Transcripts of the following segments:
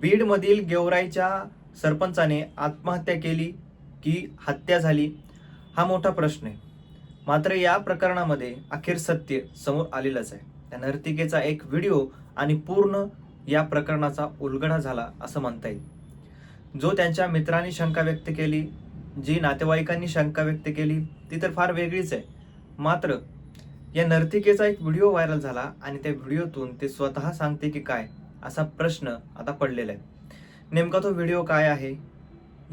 बीडमधील गेवराईच्या सरपंचाने आत्महत्या केली की हत्या झाली हा मोठा प्रश्न आहे. मात्र या प्रकरणामध्ये अखेर सत्य समोर आलेलंच आहे. त्या नर्तिकेचा एक व्हिडिओ आणि पूर्ण या प्रकरणाचा उलगडा झाला असं म्हणता येईल. जो त्यांच्या मित्रांनी शंका व्यक्त केली जी नातेवाईकांनी शंका व्यक्त केली ती तर फार वेगळीच आहे. मात्र या नर्तिकेचा एक व्हिडिओ व्हायरल झाला आणि त्या व्हिडिओतून ते स्वतः सांगते की काय असा प्रश्न आता पडलेला आहे. नेमका तो व्हिडिओ काय आहे?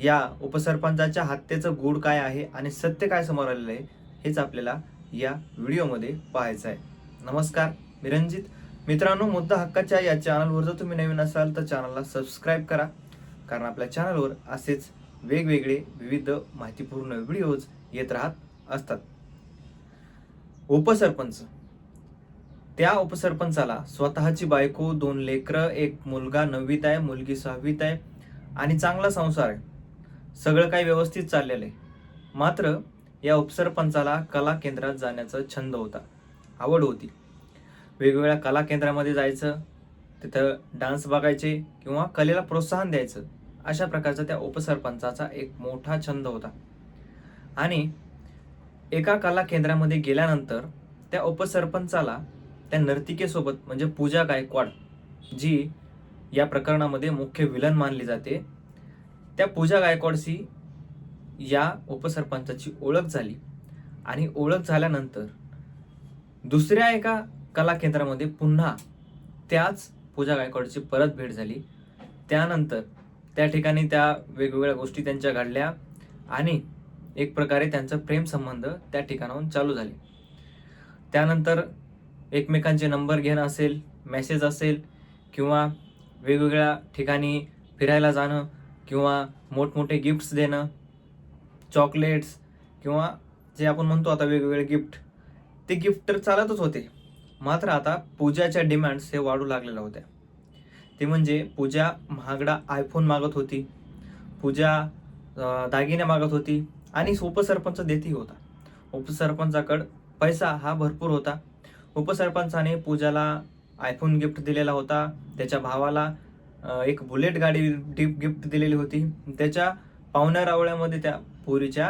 या उपसरपंचाच्या हत्येचं गूढ काय आहे आणि सत्य काय समोर आलेलं आहे हेच आपल्याला या व्हिडिओमध्ये पाहायचं आहे. नमस्कार मी रंजित मित्रांनो मुद्दा हक्काच्या या चॅनलवर जर तुम्ही नवीन असाल तर चॅनलला सबस्क्राईब करा. कारण आपल्या चॅनलवर असेच वेगवेगळे विविध माहितीपूर्ण व्हिडिओज येत राहत असतात. उपसरपंच. त्या उपसरपंचाला स्वतःची बायको दोन लेकरं एक मुलगा नववीत आहे मुलगी सहावीत आहे आणि चांगला संसार आहे. सगळं काही व्यवस्थित चाललेलं आहे. मात्र या उपसरपंचाला कला केंद्रात जाण्याचा छंद होता. आवड होती. वेगवेगळ्या कला केंद्रामध्ये जायचं तिथं डान्स बघायचे किंवा कलेला प्रोत्साहन द्यायचं अशा प्रकारचा त्या उपसरपंचाचा एक मोठा छंद होता. आणि एका कला केंद्रामध्ये गेल्यानंतर त्या उपसरपंचाला त्या नर्तिकेसोबत म्हणजे पूजा गायकवाड जी या प्रकरणामध्ये मुख्य विलन मानली जाते त्या पूजा गायकवाडशी या उपसरपंचाची ओळख झाली. आणि ओळख झाल्यानंतर दुसऱ्या एका कला केंद्रामध्ये पुन्हा त्याच पूजा गायकवाडची परत भेट झाली. त्यानंतर त्या ठिकाणी त्या वेगवेगळ्या गोष्टी त्यांच्या घडल्या आणि एक प्रकारे त्यांचं प्रेमसंबंध त्या ठिकाणाहून चालू झाले. त्यानंतर एकमेकांचे नंबर घेणं असेल मेसेज असेल किंवा वेगवेगळ्या ठिकाणी फिरायला जाणं किंवा मोठमोठे गिफ्ट्स देणं चॉकलेट्स किंवा जे आपण म्हणतो आता वेगवेगळे गिफ्ट ते गिफ्ट तर चालतच होते. मात्र आता पूजाच्या डिमांड्स हे वाढू लागलेल्या होत्या ते म्हणजे पूजा महागडा आयफोन मागत होती पूजा दागिने मागत होती आणि उपसरपंच देतही होता. उपसरपंचाकडं पैसा हा भरपूर होता. उपसरपंचाने पूजाला आयफोन गिफ्ट दिलेला होता. त्याच्या भावाला एक बुलेट गाडी डीप गिफ्ट दिलेली होती. त्याच्या पाहुण्या रावळ्यामध्ये त्या पोरीच्या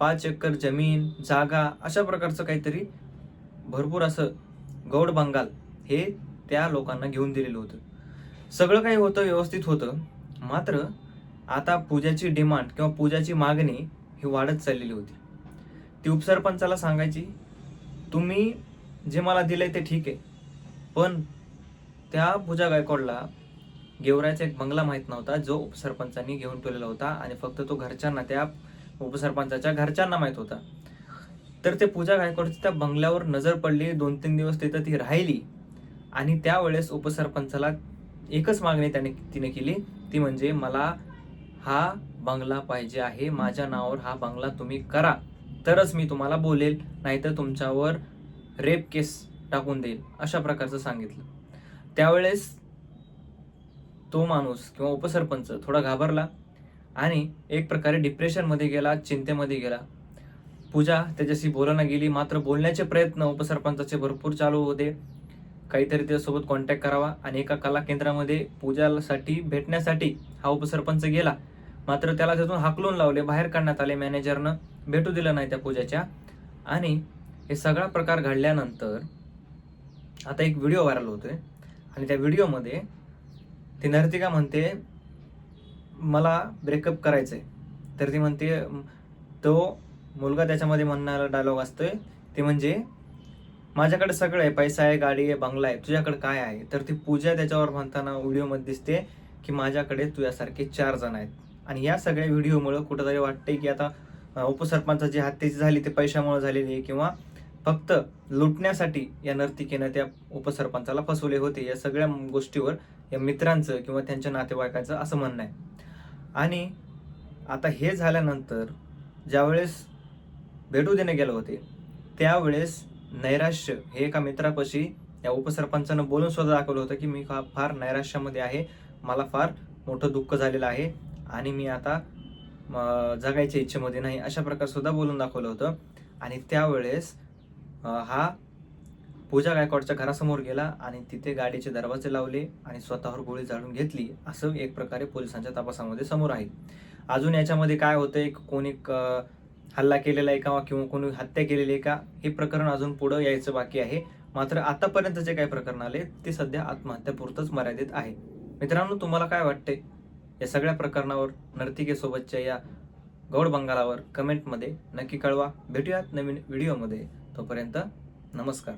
पाच एकर जमीन जागा अशा प्रकारचं काहीतरी भरपूर असं गौड बंगाल हे त्या लोकांना घेऊन दिलेलं होतं. सगळं काही होतं व्यवस्थित होतं. मात्र आता पूजाची डिमांड किंवा पूजाची मागणी ही वाढत चाललेली होती. ती उपसरपंचाला सांगायची तुम्ही जे मला दिलंय ते ठीक आहे. पण त्या पूजा गायकवाडला गेवरायचा एक बंगला माहीत नव्हता जो उपसरपंचांनी घेऊन ठेवलेला होता आणि फक्त तो घरच्यांना त्या उपसरपंचाच्या घरच्यांना माहीत होता. तर ते पूजा गायकवाडची त्या बंगल्यावर नजर पडली दोन तीन दिवस तिथं ती राहिली आणि त्यावेळेस उपसरपंचाला एकच मागणी त्याने तिने केली ती म्हणजे मला हा बंगला पाहिजे आहे माझ्या नावावर हा बंगला तुम्ही करा. तरच मी तुम्हाला बोलेल नाहीतर तुमच्यावर रेप केस टाकून देईल अशा प्रकारचं सांगितलं. त्यावेळेस तो माणूस किंवा उपसरपंच थोडा घाबरला आणि एक प्रकारे डिप्रेशनमध्ये गेला चिंतेमध्ये गेला. पूजा त्याच्याशी बोलायला गेली मात्र बोलण्याचे प्रयत्न उपसरपंचाचे भरपूर चालू होते. काहीतरी त्याच्यासोबत कॉन्टॅक्ट करावा आणि एका कला केंद्रामध्ये पूजासाठी भेटण्यासाठी हा उपसरपंच गेला. मात्र त्याला तिथून हाकलून लावले बाहेर काढण्यात आले मॅनेजरनं भेटू दिलं नाही त्या पूजाच्या. आणि हे सगळा प्रकार घडल्यानंतर आता एक व्हिडिओ व्हायरल होतोय. आणि त्या व्हिडिओमध्ये ती नर्तिका म्हणते मला ब्रेकअप करायचंय. तर ती म्हणते तो मुलगा त्याच्यामध्ये म्हणणारा डायलॉग असतोय. ते म्हणजे माझ्याकडे सगळं आहे पैसा आहे गाडी आहे बंगला आहे तुझ्याकडे काय आहे? तर ती पूजा त्याच्यावर म्हणताना व्हिडिओमध्ये दिसते की माझ्याकडे तुझ्यासारखे चार जण आहेत. आणि या सगळ्या व्हिडिओमुळं कुठंतरी वाटते की आता अं, उपसरपंचाची हत्येची झाली ते पैशामुळे झालेली आहे किंवा फक्त लुटण्यासाठी या नर्तिकेनं त्या उपसरपंचाला फसवले होते या सगळ्या गोष्टीवर या मित्रांचं किंवा त्यांच्या नातेवाईकांचं असं म्हणणं आहे. आणि आता हे झाल्यानंतर ज्यावेळेस भेटू देणे गेले होते त्यावेळेस नैराश्य हे एका मित्रापाशी या उपसरपंचानं बोलून सुद्धा दाखवलं होतं की मी फा- फार नैराश्यामध्ये आहे मला फार मोठं दुःख झालेलं आहे आणि मी आता जगायच्या इच्छेमध्ये नाही अशा प्रकार सुद्धा बोलून दाखवलं होतं. आणि त्यावेळेस हा पूजा गायकवाडच्या घरासमोर गेला आणि तिथे गाडीचे दरवाजे लावले आणि स्वतःवर गोळी झाडून घेतली असं एक प्रकारे पोलिसांच्या तपासामध्ये समोर आहे. अजून याच्यामध्ये काय होतंय कोणी क- हल्ला केलेला आहे का किंवा कोणी हत्या केलेली आहे का हे प्रकरण अजून पुढं यायचं बाकी आहे. मात्र आतापर्यंत जे काही प्रकरण आले ते सध्या आत्महत्यापुरतच मर्यादित आहे. मित्रांनो तुम्हाला काय वाटते या सगळ्या प्रकरणावर नर्तिकेसोबतच्या या गौड बंगालावर कमेंटमध्ये नक्की कळवा. भेटूयात नवीन व्हिडिओमध्ये. तोपर्यंत नमस्कार.